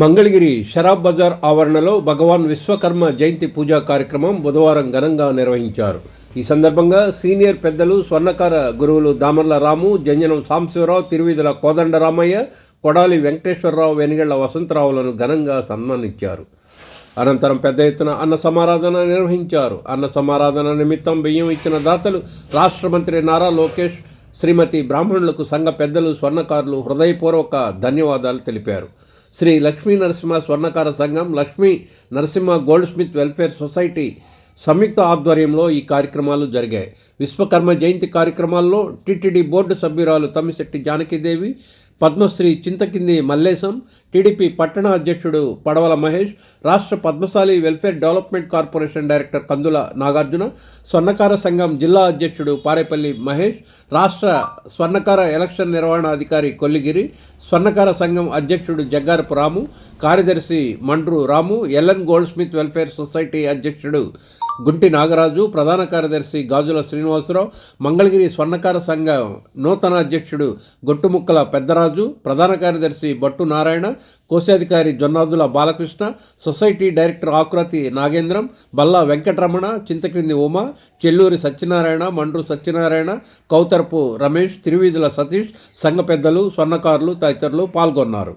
మంగళగిరి షరాబ్ బజార్ ఆవరణలో భగవాన్ విశ్వకర్మ జయంతి పూజా కార్యక్రమం బుధవారం ఘనంగా నిర్వహించారు. ఈ సందర్భంగా సీనియర్ పెద్దలు స్వర్ణకార గురువులు దామర్ల రాము జంజనం సాంబశివరావు తిరువిధుల కోదండరామయ్య కొడాలి వెంకటేశ్వరరావు వెనుగళ్ళ వసంతరావులను ఘనంగా సన్మానించారు. అనంతరం పెద్ద ఎత్తున అన్న సమారాధన నిర్వహించారు. అన్న సమారాధన నిమిత్తం బియ్యం ఇచ్చిన దాతలు రాష్ట్ర మంత్రి నారా లోకేష్ శ్రీమతి బ్రాహ్మణులకు సంఘ పెద్దలు స్వర్ణకారులు హృదయపూర్వక ధన్యవాదాలు తెలిపారు. శ్రీ లక్ష్మీ నరసింహ స్వర్ణకార సంఘం Lakshmi Narasimha goldsmith welfare society సంయుక్త ఆధ్వర్యంలో ఈ కార్యక్రమాలు జరిగాయి. విశ్వకర్మ జయంతి కార్యక్రమాల్లో టీటీడీ బోర్డు సభ్యురాలు తమ్మిశెట్టి జానకిదేవి పద్మశ్రీ చింతకింది మల్లేశం టీడీపీ పట్టణ అధ్యక్షుడు పడవల మహేష్ రాష్ట్ర Padmashali welfare development corporation director Kandula Nagarjuna స్వర్ణకార సంఘం జిల్లా అధ్యక్షుడు పారేపల్లి మహేష్ రాష్ట్ర స్వర్ణకార ఎలక్షన్ నిర్వహణ అధికారి కొల్లిగిరి స్వర్ణకార సంఘం అధ్యక్షుడు జగ్గారపు రాము కార్యదర్శి Mandru Ramu LN goldsmith welfare society అధ్యక్షుడు గుంటి నాగరాజు ప్రధాన కార్యదర్శి గాజుల శ్రీనివాసరావు మంగళగిరి స్వర్ణకార సంఘం నూతన అధ్యక్షుడు గొట్టుముక్కల పెద్దరాజు ప్రధాన కార్యదర్శి బట్టు నారాయణ కోశాధికారి జొన్నాదుల బాలకృష్ణ సొసైటీ డైరెక్టర్ ఆకురతి నాగేంద్రం బల్లా వెంకటరమణ చింతక్రింది ఉమ చెల్లూరి సత్యనారాయణ మండ్రు సత్యనారాయణ కౌతరపు రమేష్ తిరువీధుల సతీష్ సంఘ పెద్దలు స్వర్ణకారులు తదితరులు పాల్గొన్నారు.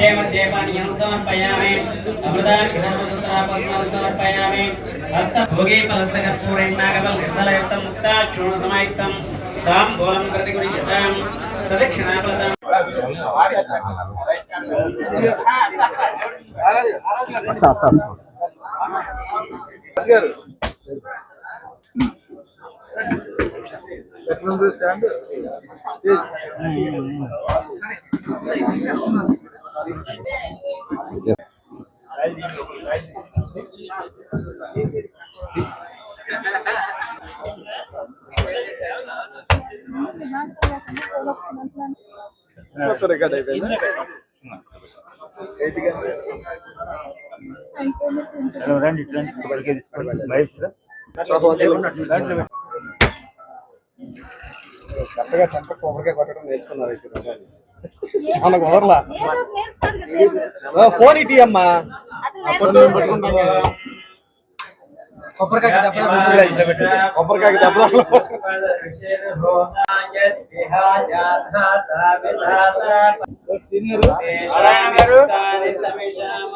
देवदेवानियं समर्पयामि अमृतान् घर्मसूत्रापस्मान् समर्पयामि హస్తభోగే ఫలస్తకర్పూరేణాగమల్ నిర్మలయుక్తం ముక్తా చూర్ణ సమాయుక్తం తాంబూలం ప్రతిగుణ్యతాం సదక్షిణాపలతాం ఎట్లుంది స్టాండ్ స్టేజ్ రికార్డ్ అయిపోయింది ఎయిత్ రండి రండి ఇప్పటికే తీసుకోండి మహేష్ కరెక్ట్గా సెంటర్ కొబ్బరికాయ కొట్టడం నేర్చుకున్నారు అయితే మనకు వదరలా ఓ, ఫోన్ ఇటీ అమ్మా అప్పుడు పట్టుకుంటాం కదా. కొబ్బరికాయకి దెబ్బ తగలదు. సీనియర్ నారాయణ గారు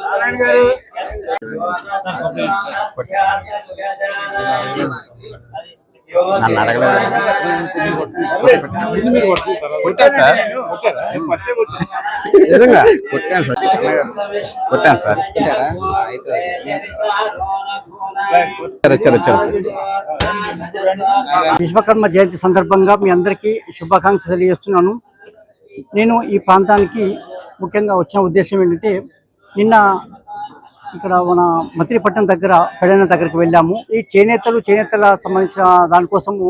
నారాయణ గారు కొట్టా సార్ నిజంగా కొట్టాను సార్ కొట్టాను సార్ వచ్చారు వచ్చారు విశ్వకర్మ జయంతి సందర్భంగా మీ అందరికీ శుభాకాంక్షలు తెలియజేస్తున్నాను నేను ఈ ప్రాంతానికి ముఖ్యంగా వచ్చిన ఉద్దేశం ఏంటంటే నిన్న ఇక్కడ మన మత్రిపట్నం దగ్గర పెడన దగ్గరికి వెళ్ళాము. ఈ చేనేతలు చేనేతల సంబంధించిన దానికోసము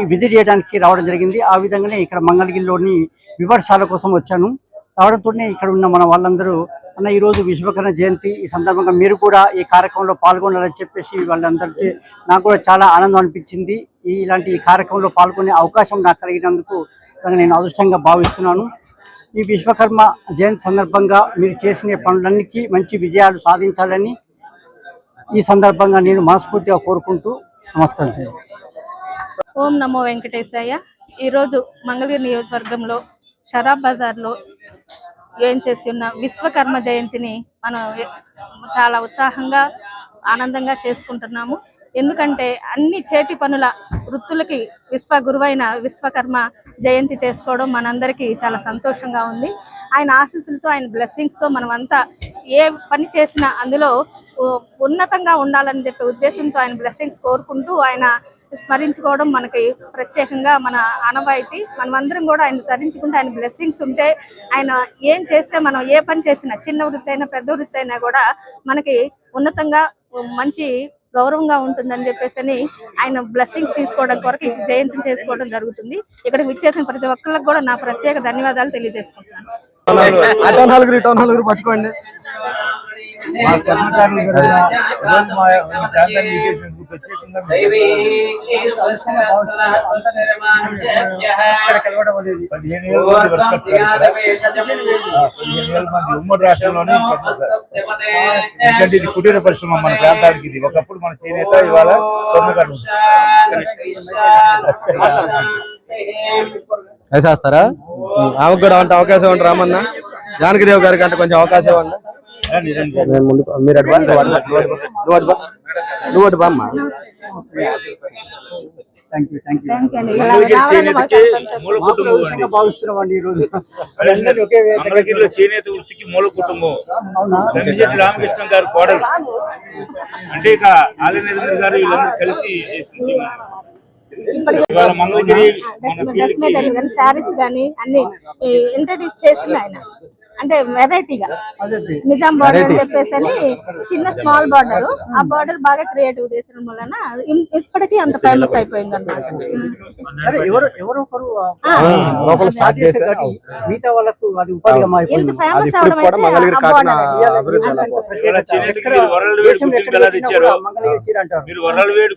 ఈ విజిట్ చేయడానికి రావడం జరిగింది. ఆ విధంగానే ఇక్కడ మంగళగిరిలోని వివర్శాల కోసం వచ్చాను. రావడంతోనే ఇక్కడ ఉన్న మన వాళ్ళందరూ అన్న ఈరోజు విశ్వకర్ణ జయంతి. ఈ సందర్భంగా మీరు కూడా ఈ కార్యక్రమంలో పాల్గొనాలని చెప్పేసి వాళ్ళందరికీ నాకు కూడా చాలా ఆనందం అనిపించింది. ఈ ఇలాంటి ఈ కార్యక్రమంలో పాల్గొనే అవకాశం నాకు కలిగినందుకు నేను అదృష్టంగా భావిస్తున్నాను. ఈ విశ్వకర్మ జయంతి సందర్భంగా మీరు చేసిన పనులన్నిటికీ మంచి విజయాలు సాధించాలని ఈ సందర్భంగా నేను మనస్ఫూర్తిగా కోరుకుంటూ నమస్కారం ఓం నమో వెంకటేశయ్య ఈరోజు మంగళగిరి నియోజకవర్గంలో షరాబ్ బజార్లో ఏం చేసి ఉన్న విశ్వకర్మ జయంతిని మనం చాలా ఉత్సాహంగా ఆనందంగా చేసుకుంటున్నాము. ఎందుకంటే అన్ని చేతి పనుల వృత్తులకి విశ్వ గురువైన విశ్వకర్మ జయంతి చేసుకోవడం మనందరికీ చాలా సంతోషంగా ఉంది. ఆయన ఆశీస్సులతో ఆయన బ్లెస్సింగ్స్తో మనమంతా ఏ పని చేసినా అందులో ఉన్నతంగా ఉండాలని చెప్పే ఉద్దేశంతో ఆయన బ్లెస్సింగ్స్ కోరుకుంటూ ఆయన స్మరించుకోవడం మనకి ప్రత్యేకంగా మన ఆనవాయితీ. మనమందరం కూడా ఆయన తరించుకుంటే ఆయన బ్లెస్సింగ్స్ ఉంటే ఆయన ఏం చేస్తే మనం ఏ పని చేసినా చిన్న వృత్తి అయినా పెద్ద వృత్తి అయినా కూడా మనకి ఉన్నతంగా మంచి గౌరవంగా ఉంటుందని చెప్పేసి అని ఆయన బ్లెస్సింగ్స్ తీసుకోవడం కొరకు ఈ జయంతిని చేసుకోవడం జరుగుతుంది. ఇక్కడ విచ్చేసిన ప్రతి ఒక్కరికి కూడా నా ప్రత్యేక ధన్యవాదాలు తెలియజేసుకుంటున్నాను. పట్టుకోండి. విజయించినందుకు ప్రత్యేకంగా పదిహేను వేల మంది ఉమ్మడి రాష్ట్రంలోనే. ఎందుకంటే ఇది కుటీర పరిశ్రమ మన ప్రాంతానికి ఇది ఒకప్పుడు మన చేనేత ఇవాళ స్వర్ణకారులు వేసేస్తారా? ఆమెకు కూడా అంటే అవకాశం ఉంటుంది రామన్న. జానకి దేవ్ గారికి అంటే కొంచెం అవకాశం ముందు మీరు అటు బా, నువ్వు భావిస్తున్నామండి మంగళగిరిలో చేనేత వృత్తికి మూల కుటుంబం. రామకృష్ణ గారు కోడలు. అంటే ఇక ఆలనేంద్ర గారు వీళ్ళందరూ కలిసి డ్రెస్ మెటీరియల్ కానీ శారీస్ కానీ అన్ని ఇంట్రడ్యూస్ చేసింది ఆయన. అంటే వెరైటీగా. నిజాం బార్డర్ అని చెప్పేసి అని చిన్న స్మాల్ బార్డర్ ఆ బార్డర్ బాగా క్రియేటివ్ చేసిన వలన ఇప్పటికీ అంత ఫేమస్ అయిపోయింది. అనమాట ఇంత ఫేమస్ అవడం అయితే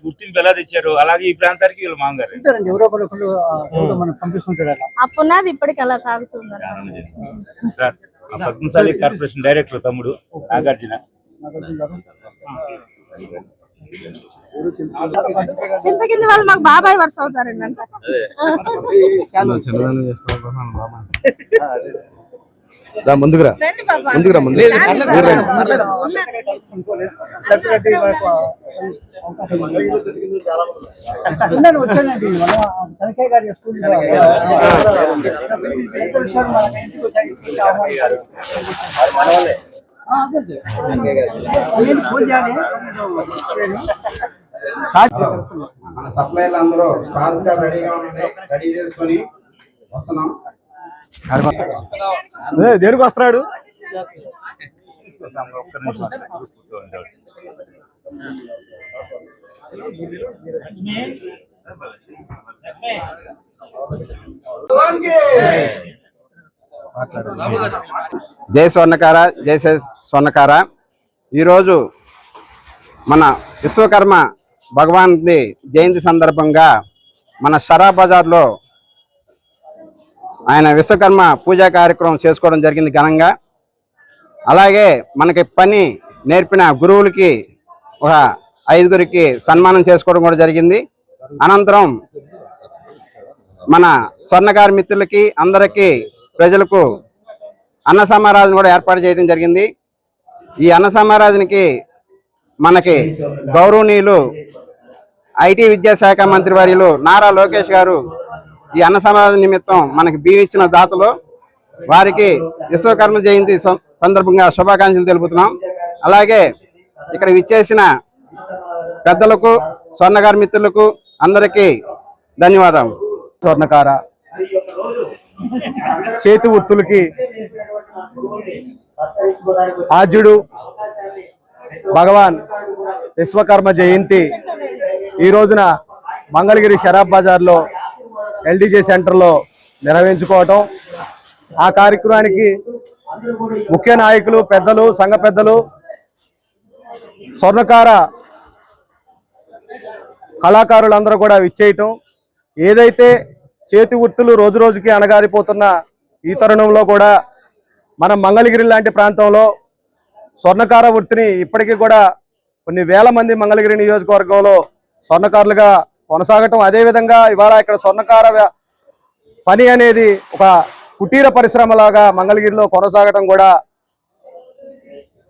గుర్తింపు ఎలా తెచ్చారు? అలాగే ఈ ప్రాంతానికి వీళ్ళు మాంగారు. ఉంటారండి ఎవరో ఒకరు మనకు పంపిస్తుంటారు అలా. ఆ పునాది ఇప్పటికి అలా సాగుతుంది సార్ ఆ పద్మశాలి కార్పొరేషన్ డైరెక్టర్ తమ్ముడు నాగార్జున. చింతకింది వాళ్ళు మాకు బాబాయ్ వరుస అవుతారండి అంతా. రా, ముందుకురా. ముందుకురా ముందు మన సప్లైలు అందరూ స్టాల్స్గా రెడీగా ఉన్నాయి రెడీ చేసుకొని వస్తున్నాం. దేనికి వస్తున్నాడు? జై స్వర్ణకార జై స్వర్ణకార. ఈరోజు మన విశ్వకర్మ భగవాన్ జయంతి సందర్భంగా మన షరా బజార్లో ఆయన విశ్వకర్మ పూజా కార్యక్రమం చేసుకోవడం జరిగింది ఘనంగా. అలాగే మనకి పని నేర్పిన గురువులకి ఒక ఐదుగురికి సన్మానం చేసుకోవడం కూడా జరిగింది. అనంతరం మన స్వర్ణకారు మిత్రులకి అందరికీ ప్రజలకు అన్న సమారాధన కూడా ఏర్పాటు చేయడం జరిగింది. ఈ అన్న సమారాధనకి మనకి గౌరవనీయులు ఐటీ విద్యాశాఖ మంత్రి వర్యులు నారా లోకేష్ గారు ఈ అన్న సమాధి నిమిత్తం మనకి బియ్యం ఇచ్చిన దాతలు వారికి విశ్వకర్మ జయంతి సందర్భంగా శుభాకాంక్షలు తెలుపుతున్నాం. అలాగే ఇక్కడ విచ్చేసిన పెద్దలకు స్వర్ణగారి మిత్రులకు అందరికీ ధన్యవాదాలు. స్వర్ణకార చేతి వృత్తులకి ఆద్యుడు భగవాన్ విశ్వకర్మ జయంతి ఈ రోజున మంగళగిరి షరాబ్ బజార్లో ఎల్డీజే సెంటర్లో నిర్వహించుకోవటం. ఆ కార్యక్రమానికి ముఖ్య నాయకులు పెద్దలు సంఘ పెద్దలు స్వర్ణకార కళాకారులందరూ కూడా విచ్చేయటం. ఏదైతే చేతి వృత్తులు రోజు రోజుకి అణగారిపోతున్న ఈ తరుణంలో కూడా మన మంగళగిరి లాంటి ప్రాంతంలో స్వర్ణకార వృత్తిని ఇప్పటికీ కూడా కొన్ని వేల మంది మంగళగిరి నియోజకవర్గంలో స్వర్ణకారులుగా కొనసాగటం. అదేవిధంగా ఇవాళ ఇక్కడ స్వర్ణకార పని అనేది ఒక కుటీర పరిశ్రమలాగా మంగళగిరిలో కొనసాగటం కూడా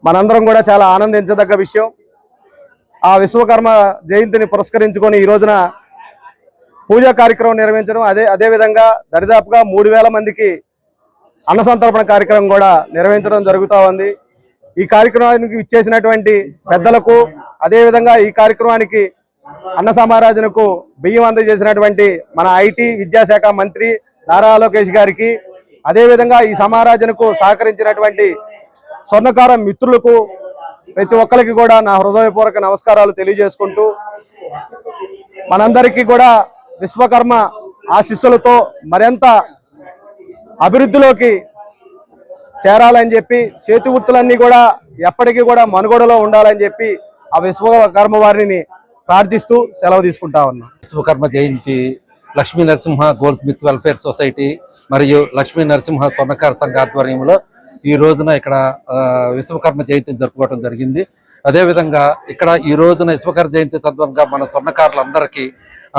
మనందరం కూడా చాలా ఆనందించదగ్గ విషయం. ఆ విశ్వకర్మ జయంతిని పురస్కరించుకొని ఈ రోజున పూజా కార్యక్రమం నిర్వహించడం అదే అదే విధంగా దరిదాపుగా మూడు వేల మందికి అన్న సంతర్పణ కార్యక్రమం కూడా నిర్వహించడం జరుగుతూ ఉంది. ఈ కార్యక్రమానికి ఇచ్చేసినటువంటి పెద్దలకు అదేవిధంగా ఈ కార్యక్రమానికి అన్న సమారాధనకు బియ్యం అందజేసినటువంటి మన ఐటీ విద్యాశాఖ మంత్రి నారా లోకేష్ గారికి అదేవిధంగా ఈ సమారాధనకు సహకరించినటువంటి స్వర్ణకార మిత్రులకు ప్రతి ఒక్కరికి కూడా నా హృదయపూర్వక నమస్కారాలు తెలియజేసుకుంటూ మనందరికీ కూడా విశ్వకర్మ ఆశీస్సులతో మరింత అభివృద్ధిలోకి చేరాలని చెప్పి చేతి వృత్తులన్నీ కూడా ఎప్పటికీ కూడా మనుగడలో ఉండాలని చెప్పి ఆ విశ్వకర్మ వారిని ప్రార్థిస్తూ సెలవు తీసుకుంటా ఉన్నాం. Vishwakarma Jayanti Lakshmi Narasimha goldsmith welfare society మరియు లక్ష్మీ నరసింహ స్వర్ణకార సంఘ ఆధ్వర్యంలో ఈ రోజున ఇక్కడ విశ్వకర్మ జయంతిని జరుపుకోవడం జరిగింది. అదేవిధంగా ఇక్కడ ఈ రోజున విశ్వకర్మ జయంతి సందర్భంగా మన స్వర్ణకారులందరికీ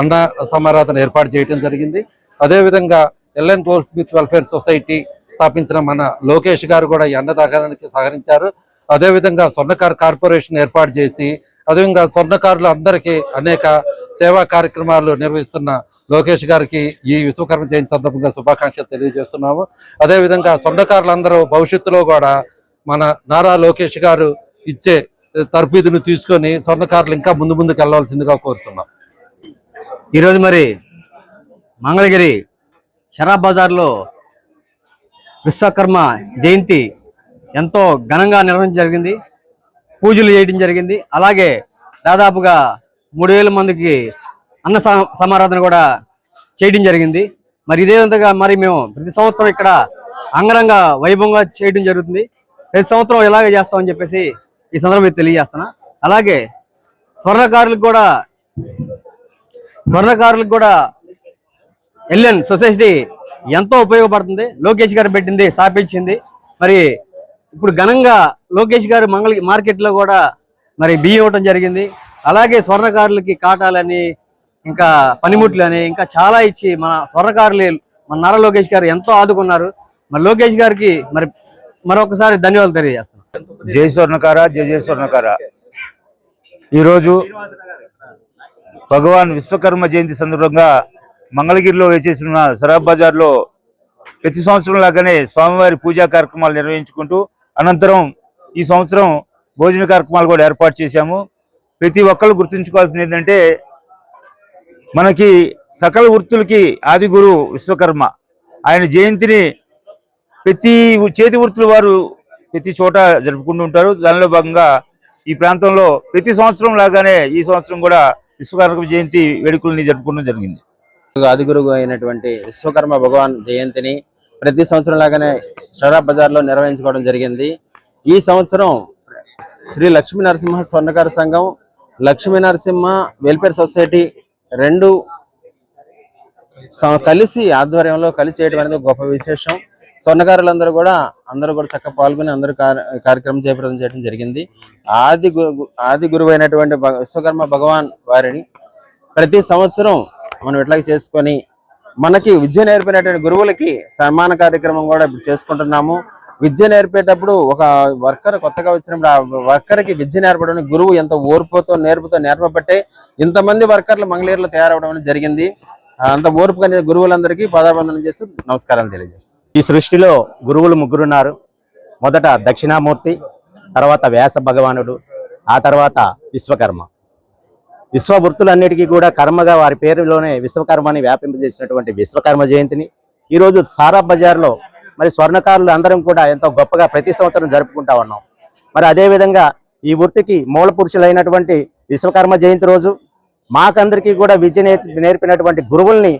అన్న సమారాధన ఏర్పాటు చేయడం జరిగింది. అదేవిధంగా LN goldsmith welfare society స్థాపించిన మన లోకేష్ గారు కూడా ఈ అన్నదానానికి సహకరించారు. అదేవిధంగా స్వర్ణకార్ కార్పొరేషన్ ఏర్పాటు చేసి అదేవిధంగా స్వర్ణకారులు అందరికీ అనేక సేవా కార్యక్రమాలు నిర్వహిస్తున్న లోకేష్ గారికి ఈ విశ్వకర్మ జయంతి సందర్భంగా శుభాకాంక్షలు తెలియజేస్తున్నాము. అదేవిధంగా స్వర్ణకారులందరూ భవిష్యత్తులో కూడా మన నారా లోకేష్ గారు ఇచ్చే తర్ఫీదును తీసుకొని స్వర్ణకారులు ఇంకా ముందు ముందుకు వెళ్ళవలసిందిగా కోరుతున్నాం. ఈరోజు మరి మంగళగిరి షరాబ్ బజార్లో విశ్వకర్మ జయంతి ఎంతో ఘనంగా నిర్వహించడం జరిగింది. పూజలు చేయడం జరిగింది. అలాగే దాదాపుగా మూడు వేల మందికి అన్న సమారాధన కూడా చేయడం జరిగింది. మరి ఇదే విధంగా మరి మేము ప్రతి సంవత్సరం ఇక్కడ అంగరంగ వైభవంగా చేయడం జరుగుతుంది. ప్రతి సంవత్సరం ఇలాగే చేస్తామని చెప్పేసి ఈ సందర్భంగా తెలియజేస్తున్నా. అలాగే స్వర్ణకారులకు కూడా స్వర్ణకారులకు కూడా ఎల్ఎన్ సొసైటీ ఎంతో ఉపయోగపడుతుంది. లోకేష్ గారు పెట్టింది స్థాపించింది. మరి ఇప్పుడు ఘనంగా లోకేష్ గారు మంగళ మార్కెట్లో కూడా మరి బియ్యం ఇవ్వటం జరిగింది. అలాగే స్వర్ణకారులకి కాటాలని ఇంకా పనిముట్లు అని ఇంకా చాలా ఇచ్చి మన స్వర్ణకారులు మన నారా లోకేష్ గారు ఎంతో ఆదుకున్నారు. మరి లోకేష్ గారికి మరి మరొకసారి ధన్యవాదాలు తెలియజేస్తాను జై స్వర్ణకార జై జయ స్వర్ణకార. ఈరోజు భగవాన్ విశ్వకర్మ జయంతి సందర్భంగా మంగళగిరిలో వేచేసిన సరాబ్ బజార్లో ప్రతి సంవత్సరం లాగానే స్వామివారి పూజా కార్యక్రమాలు నిర్వహించుకుంటూ అనంతరం ఈ సంవత్సరం భోజన కార్యక్రమాలు కూడా ఏర్పాటు చేశాము. ప్రతి ఒక్కరు గుర్తుంచుకోవాల్సింది ఏంటంటే మనకి సకల వృత్తులకి ఆది గురు విశ్వకర్మ. ఆయన జయంతిని ప్రతి చేతి వృత్తుల వారు ప్రతి చోట జరుపుకుంటూ ఉంటారు. దానిలో భాగంగా ఈ ప్రాంతంలో ప్రతి సంవత్సరం లాగానే ఈ సంవత్సరం కూడా విశ్వకర్మ జయంతి వేడుకల్ని జరుపుకోవడం జరిగింది. ఆదిగురువు అయినటువంటి విశ్వకర్మ భగవాన్ జయంతిని ప్రతి సంవత్సరం లాగానే షరాబ్ బజార్లో నిర్వహించుకోవడం జరిగింది. ఈ సంవత్సరం శ్రీ లక్ష్మీ నరసింహ స్వర్ణకార సంఘం లక్ష్మీ నరసింహ వెల్ఫేర్ సొసైటీ రెండు స- కలిసి ఆధ్వర్యంలో కలిసి చేయడం అనేది గొప్ప విశేషం. స్వర్ణకారులందరూ కూడా అందరూ కూడా చక్కగా పాల్గొని అందరూ కార్యక్రమం చేపట్టడం చేయడం జరిగింది. ఆది గురు ఆది గురువు అయినటువంటి భగ- విశ్వకర్మ భగవాన్ వారిని ప్రతి సంవత్సరం మనం ఇట్లా చేసుకొని మనకి విద్య నేర్పినటువంటి గురువులకి సన్మాన కార్యక్రమం కూడా ఇప్పుడు చేసుకుంటున్నాము. విద్య నేర్పేటప్పుడు ఒక వర్కర్ కొత్తగా వచ్చినప్పుడు ఆ వర్కర్కి విద్య నేర్పడం గురువు ఎంత ఓర్పుతో నేర్పుతో నేర్పబట్టే ఇంతమంది వర్కర్లు మంగళీరులో తయారవడం జరిగింది. అంత ఓర్పు కలిగిన గురువులందరికీ పదాబంధనం చేస్తూ నమస్కారం తెలియజేస్తాను ఈ సృష్టిలో గురువులు ముగ్గురున్నారు మొదట దక్షిణామూర్తి తర్వాత వ్యాస భగవానుడు ఆ తర్వాత విశ్వకర్మ. విశ్వవృత్తులన్నిటికీ కూడా కర్మగా వారి పేరులోనే విశ్వకర్మని వ్యాపింపజేసినటువంటి విశ్వకర్మ జయంతిని. ఈరోజు సారా బజార్లో మరి స్వర్ణకారులు అందరం కూడా ఎంతో గొప్పగా ప్రతి సంవత్సరం జరుపుకుంటా ఉన్నాం. మరి అదేవిధంగా ఈ వృత్తికి మూల పురుషులైనటువంటి విశ్వకర్మ జయంతి రోజు మాకందరికీ కూడా విద్య నేర్పినటువంటి గురువుల్ని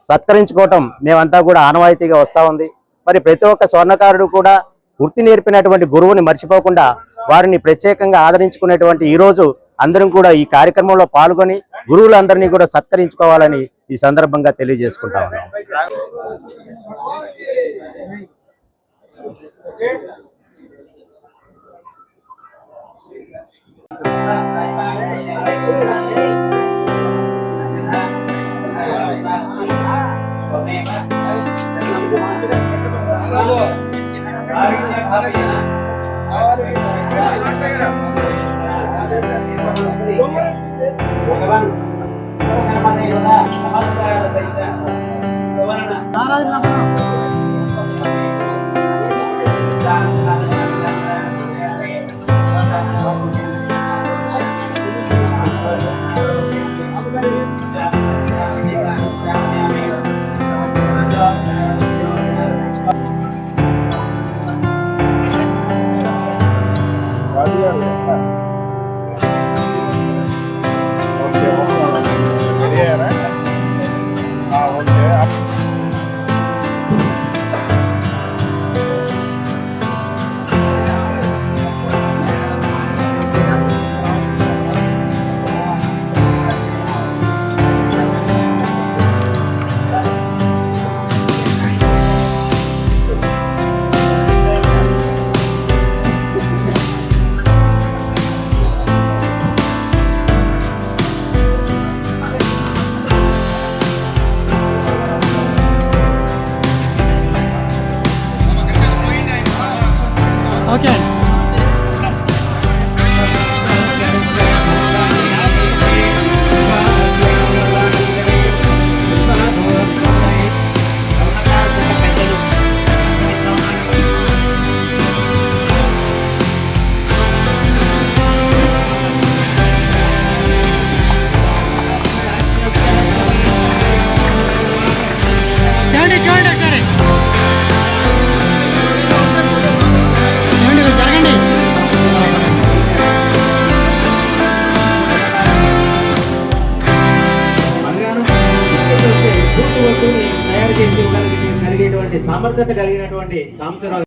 సత్కరించుకోవటం మేమంతా కూడా ఆనవాయితీగా వస్తూ ఉంది. మరి ప్రతి ఒక్క స్వర్ణకారుడు కూడా వృత్తి నేర్పినటువంటి గురువుని మర్చిపోకుండా వారిని ప్రత్యేకంగా ఆదరించుకునేటువంటి ఈ రోజు అందరం కూడా ఈ కార్యక్రమంలో పాల్గొని గురువులందరినీ కూడా సత్కరించుకోవాలని ఈ సందర్భంగా తెలియజేసుకుంటా ఉన్నాం. ఆరోగ్య భగవాన్ గుర్తు కలిగినటువంటి సాంబశివరావు